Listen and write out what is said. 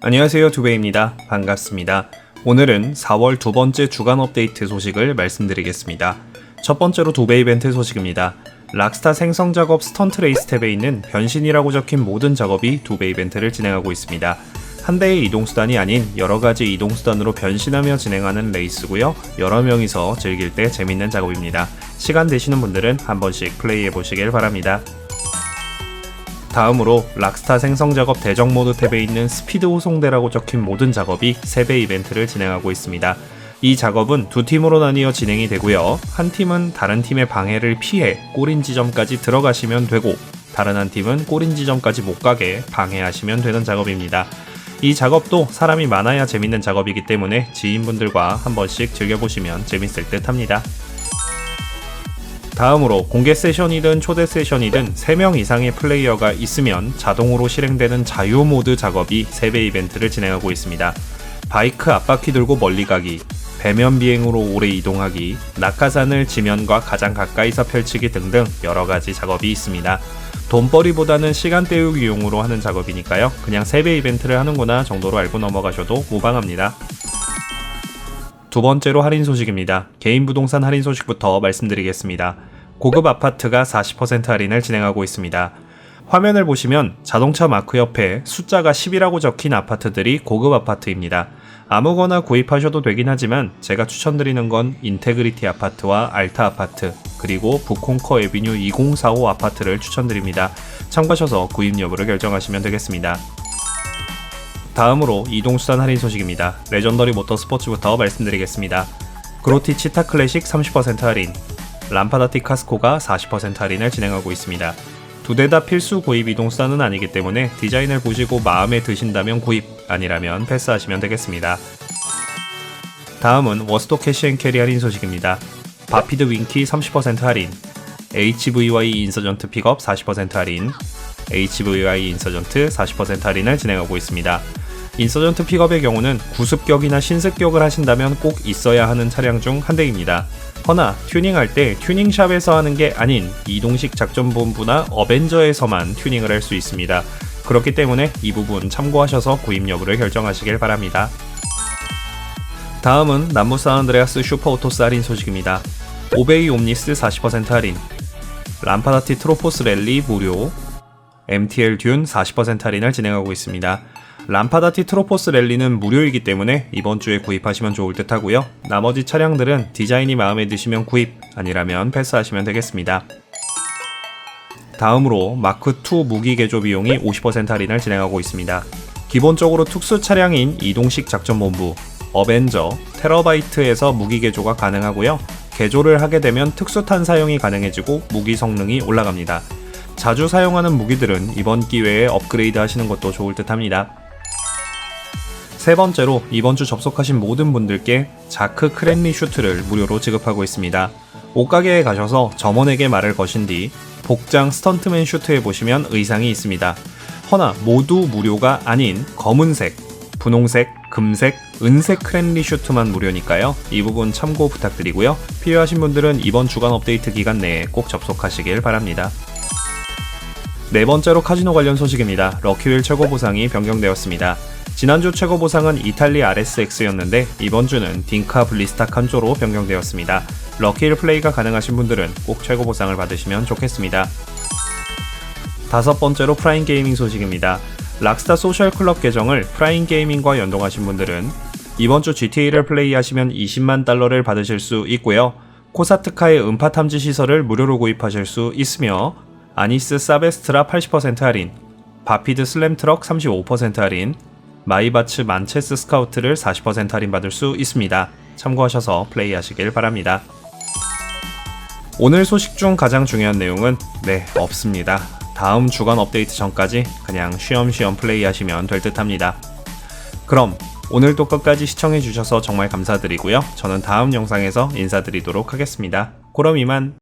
안녕하세요 두베입니다. 반갑습니다. 오늘은 4월 두 번째 주간 업데이트 소식을 말씀드리겠습니다. 첫 번째로 두베 이벤트 소식입니다. 락스타 생성 작업 스턴트 레이스 탭에 있는 변신이라고 적힌 모든 작업이 두베 이벤트를 진행하고 있습니다. 한 대의 이동수단이 아닌 여러 가지 이동수단으로 변신하며 진행하는 레이스고요. 여러 명이서 즐길 때 재밌는 작업입니다. 시간 되시는 분들은 한 번씩 플레이해 보시길 바랍니다. 다음으로 락스타 생성 작업 대적 모드 탭에 있는 스피드 호송대라고 적힌 모든 작업이 3배 이벤트를 진행하고 있습니다. 이 작업은 두 팀으로 나뉘어 진행이 되고요. 한 팀은 다른 팀의 방해를 피해 꼬린 지점까지 들어가시면 되고 다른 한 팀은 꼬린 지점까지 못 가게 방해하시면 되는 작업입니다. 이 작업도 사람이 많아야 재밌는 작업이기 때문에 지인분들과 한 번씩 즐겨보시면 재밌을 듯 합니다. 다음으로 공개 세션이든 초대 세션이든 3명 이상의 플레이어가 있으면 자동으로 실행되는 자유 모드 작업이 3배 이벤트를 진행하고 있습니다. 바이크 앞바퀴 들고 멀리 가기, 배면 비행으로 오래 이동하기, 낙하산을 지면과 가장 가까이서 펼치기 등등 여러 가지 작업이 있습니다. 돈벌이보다는 시간 때우기 용으로 하는 작업이니까요. 그냥 3배 이벤트를 하는구나 정도로 알고 넘어가셔도 무방합니다. 두 번째로 할인 소식입니다. 개인 부동산 할인 소식부터 말씀드리겠습니다. 고급 아파트가 40% 할인을 진행하고 있습니다. 화면을 보시면 자동차 마크 옆에 숫자가 10이라고 적힌 아파트들이 고급 아파트입니다. 아무거나 구입하셔도 되긴 하지만 제가 추천드리는 건 인테그리티 아파트와 알타 아파트 그리고 북콩커 에비뉴 2045 아파트를 추천드립니다. 참고하셔서 구입 여부를 결정하시면 되겠습니다. 다음으로 이동수단 할인 소식입니다. 레전더리 모터스포츠부터 말씀드리겠습니다. 그로티 치타 클래식 30% 할인, 람파다티 카스코가 40% 할인을 진행하고 있습니다. 두 대 다 필수 구입 이동수단은 아니기 때문에 디자인을 보시고 마음에 드신다면 구입, 아니라면 패스하시면 되겠습니다. 다음은 워스토 캐시앤캐리 할인 소식입니다. 바피드 윙키 30% 할인, HVY 인서전트 픽업 40% 할인, HVY 인서전트 40% 할인을 진행하고 있습니다. 인서전트 픽업의 경우는 구습격이나 신습격을 하신다면 꼭 있어야 하는 차량 중 한 대입니다. 허나 튜닝할 때 튜닝샵에서 하는 게 아닌 이동식 작전본부나 어벤져에서만 튜닝을 할 수 있습니다. 그렇기 때문에 이 부분 참고하셔서 구입 여부를 결정하시길 바랍니다. 다음은 남부 사안드레아스 슈퍼오토스 할인 소식입니다. 오베이 옴니스 40% 할인, 람파다티 트로포스 랠리 무료, MTL 듄 40% 할인을 진행하고 있습니다. 람파다티 트로포스 랠리는 무료이기 때문에 이번 주에 구입하시면 좋을 듯 하고요. 나머지 차량들은 디자인이 마음에 드시면 구입, 아니라면 패스하시면 되겠습니다. 다음으로 마크2 무기 개조 비용이 50% 할인을 진행하고 있습니다. 기본적으로 특수 차량인 이동식 작전본부, 어벤져, 테러바이트에서 무기 개조가 가능하고요. 개조를 하게 되면 특수탄 사용이 가능해지고 무기 성능이 올라갑니다. 자주 사용하는 무기들은 이번 기회에 업그레이드 하시는 것도 좋을 듯 합니다. 세 번째로 이번 주 접속하신 모든 분들께 자크 크랜리 슈트를 무료로 지급하고 있습니다. 옷가게에 가셔서 점원에게 말을 거신 뒤 복장 스턴트맨 슈트에 보시면 의상이 있습니다. 허나 모두 무료가 아닌 검은색, 분홍색, 금색, 은색 크랜리 슈트만 무료니까요. 이 부분 참고 부탁드리고요. 필요하신 분들은 이번 주간 업데이트 기간 내에 꼭 접속하시길 바랍니다. 네 번째로 카지노 관련 소식입니다. 럭키윌 최고 보상이 변경되었습니다. 지난주 최고 보상은 이탈리 RSX였는데 이번 주는 딩카 블리스타 칸조로 변경되었습니다. 럭키윌 플레이가 가능하신 분들은 꼭 최고 보상을 받으시면 좋겠습니다. 다섯 번째로 프라임 게이밍 소식입니다. 락스타 소셜 클럽 계정을 프라임 게이밍과 연동하신 분들은 이번 주 GTA를 플레이하시면 20만 달러를 받으실 수 있고요. 코사트카의 음파 탐지 시설을 무료로 구입하실 수 있으며 아니스 사베스트라 80% 할인, 바피드 슬램 트럭 35% 할인, 마이바츠 만체스 스카우트를 40% 할인 받을 수 있습니다. 참고하셔서 플레이하시길 바랍니다. 오늘 소식 중 가장 중요한 내용은 네, 없습니다. 다음 주간 업데이트 전까지 그냥 쉬엄쉬엄 플레이하시면 될 듯 합니다. 그럼 오늘도 끝까지 시청해주셔서 정말 감사드리고요. 저는 다음 영상에서 인사드리도록 하겠습니다. 그럼 이만.